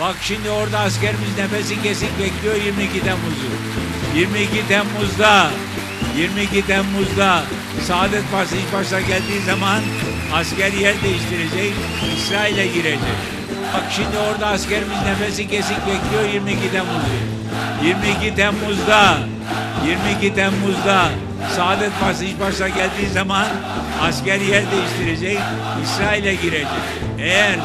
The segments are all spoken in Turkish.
Bak şimdi orada askerimiz nefesi kesik bekliyor 22 Temmuz'u. 22 Temmuz'da 22 Temmuz'da Saadet Partisi ilk başta geldiği zaman asker yer değiştirecek, İsrail'e girecek. Bak şimdi orada askerimiz nefesi kesik bekliyor 22 Temmuz'u. 22 Temmuz'da 22 Temmuz'da Saadet Partisi ilk başta geldiği zaman asker yer değiştirecek, İsrail'e girecek. Eğer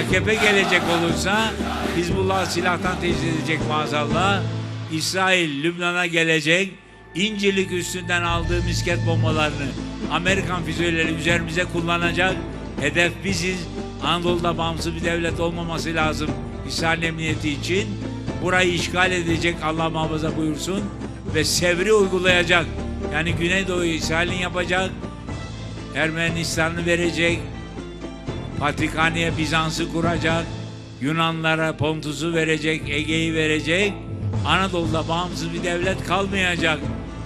AKP gelecek olursa Hizbullah silahtan teşhis edecek maazallah. İsrail Lübnan'a gelecek. İncirlik üstünden aldığı misket bombalarını Amerikan füzeleri üzerimize kullanacak. Hedef biziz. Anadolu'da bağımsız bir devlet olmaması lazım İsrail emniyeti için. Burayı işgal edecek Allah muhafaza buyursun ve sevri uygulayacak. Yani Güneydoğu İsrail'in yapacak. Ermenistan'ı verecek, Patrikhane'ye Bizans'ı kuracak, Yunanlara Pontus'u verecek, Ege'yi verecek. Anadolu'da bağımsız bir devlet kalmayacak.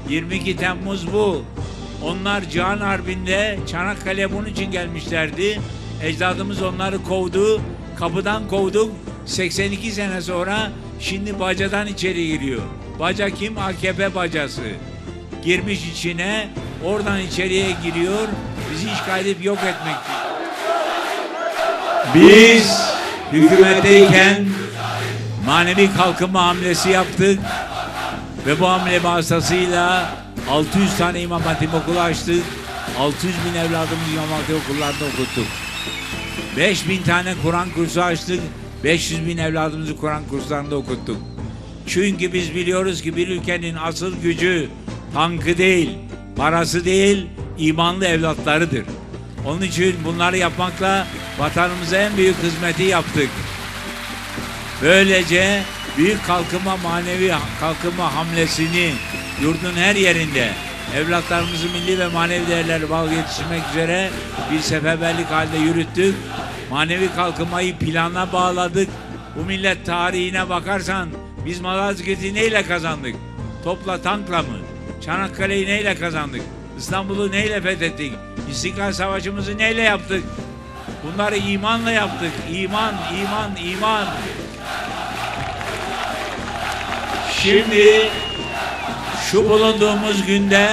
22 Temmuz bu. Onlar Cihan Harbi'nde Çanakkale'ye bunun için gelmişlerdi. Ecdadımız onları kovdu. Kapıdan kovduk. 82 sene sonra şimdi bacadan içeri giriyor. Baca kim? AKP bacası. Girmiş içine, oradan içeriye giriyor. Bizi işgal edip yok etmek. Biz hükümetteyken manevi kalkınma hamlesi yaptık ve bu hamle vasıtasıyla 600 tane İmam Hatip okulu açtık. 600 bin evladımızı İmam Hatip okullarında okuttuk. 5000 tane Kur'an kursu açtık. 500 bin evladımızı Kur'an kurslarında okuttuk. Çünkü biz biliyoruz ki bir ülkenin asıl gücü tankı değil, parası değil, imanlı evlatlarıdır. Onun için bunları yapmakla vatanımıza en büyük hizmeti yaptık. Böylece büyük kalkınma manevi kalkınma hamlesini yurdun her yerinde evlatlarımızı milli ve manevi değerleri bağlı yetiştirmek üzere bir seferberlik halinde yürüttük. Manevi kalkınmayı plana bağladık. Bu millet tarihine bakarsan biz Malazgirt'i neyle kazandık? Topla tankla mı? Çanakkale'yi neyle kazandık? İstanbul'u neyle fethettik? İstiklal Savaşımızı neyle yaptık? Bunları imanla yaptık. İman, iman, iman. Şimdi şu bulunduğumuz günde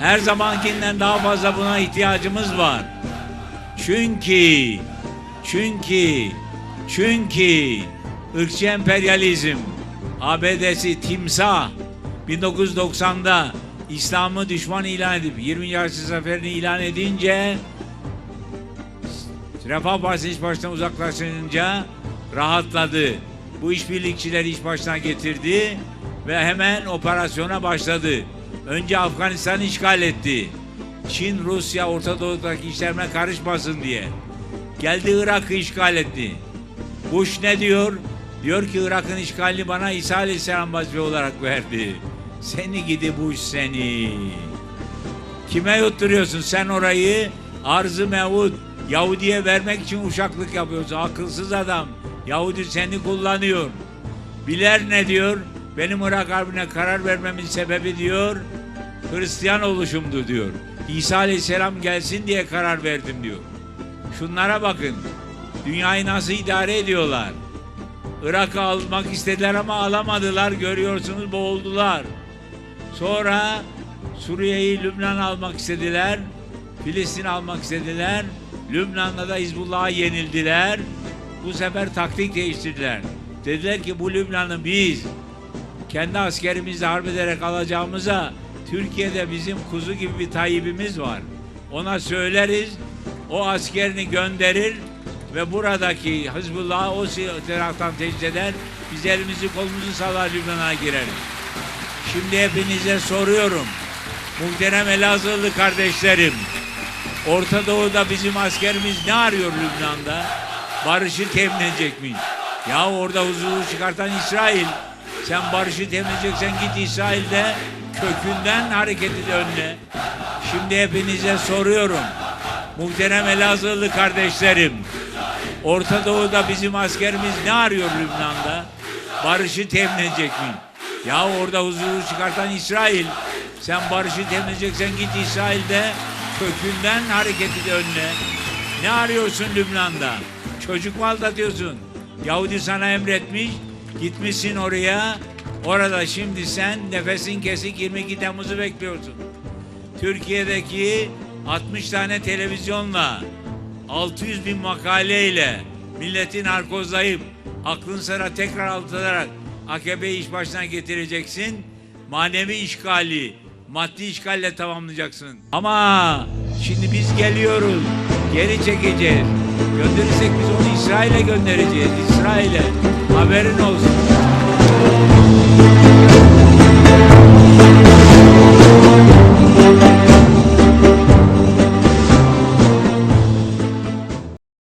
her zamankinden daha fazla buna ihtiyacımız var. Çünkü çünkü çünkü ırkçı emperyalizm ABD'si timsah 1990'da İslam'ı düşman ilan edip 20. Yarışı Zaferi'ni ilan edince Refah Partisi iş baştan uzaklaşınca rahatladı. Bu işbirlikçileri iş başına getirdi ve hemen operasyona başladı. Önce Afganistan'ı işgal etti. Çin, Rusya, Orta Doğu'daki işlerine karışmasın diye. Geldi Irak'ı işgal etti. Bush ne diyor? Diyor ki Irak'ın işgalini bana İsa Aleyhisselam vazife olarak verdi. Seni gidi Bush seni. Kime yutturuyorsun sen orayı? Arzı mevut. Yahudi'ye vermek için uşaklık yapıyorsun. Akılsız adam. Yahudi seni kullanıyor. Biler ne diyor? Benim Irak Harbi'ne karar vermemin sebebi diyor. Hristiyan oluşumdu diyor. İsa Aleyhisselam gelsin diye karar verdim diyor. Şunlara bakın. Dünyayı nasıl idare ediyorlar. Irak'ı almak istediler ama alamadılar. Görüyorsunuz boğuldular. Sonra Suriye'yi Lübnan almak istediler. Filistin almak istediler. Lübnan'da da Hizbullah'a yenildiler. Bu sefer taktik değiştirdiler. Dediler ki bu Lübnan'ı biz kendi askerimizle harp ederek alacağımıza Türkiye'de bizim kuzu gibi bir Tayyip'imiz var. Ona söyleriz. O askerini gönderir ve buradaki Hizbullah'ı o taraftan tehdit eder. Biz elimizi kolumuzu sallar Lübnan'a gireriz. Şimdi hepinize soruyorum. Muhterem Elazığlı kardeşlerim. Orta Doğu'da bizim askerimiz ne arıyor Lübnan'da? Barışı mi? Ya orada huzuru çıkartan İsrail. Sen barışı temin edeceksen git İsrail'de kökünden hareketi önüne. Şimdi hepinize soruyorum. Muhterem Elazığlı kardeşlerim. Orta Doğu'da bizim askerimiz ne arıyor Lübnan'da? Barışı temin edecek mi? Ya orada huzuru çıkartan İsrail. Sen barışı temin edeceksen git İsrail'de kökünden hareketi önüne. Ne arıyorsun Lübnan'da? Çocuk mu aldatıyorsun? Yahudi sana emretmiş. Gitmişsin oraya. Orada şimdi sen nefesin kesik 22 Temmuz'u bekliyorsun. Türkiye'deki 60 tane televizyonla 600 bin makaleyle milleti narkozlayıp aklın sıra tekrar altılarak AKP'yi iş başına getireceksin. Manevi işgali, maddi işgalle tamamlayacaksın. Ama şimdi biz geliyoruz. Geri çekeceğiz. Gönderirsek biz onu İsrail'e göndereceğiz. İsrail'e. Haberin olsun.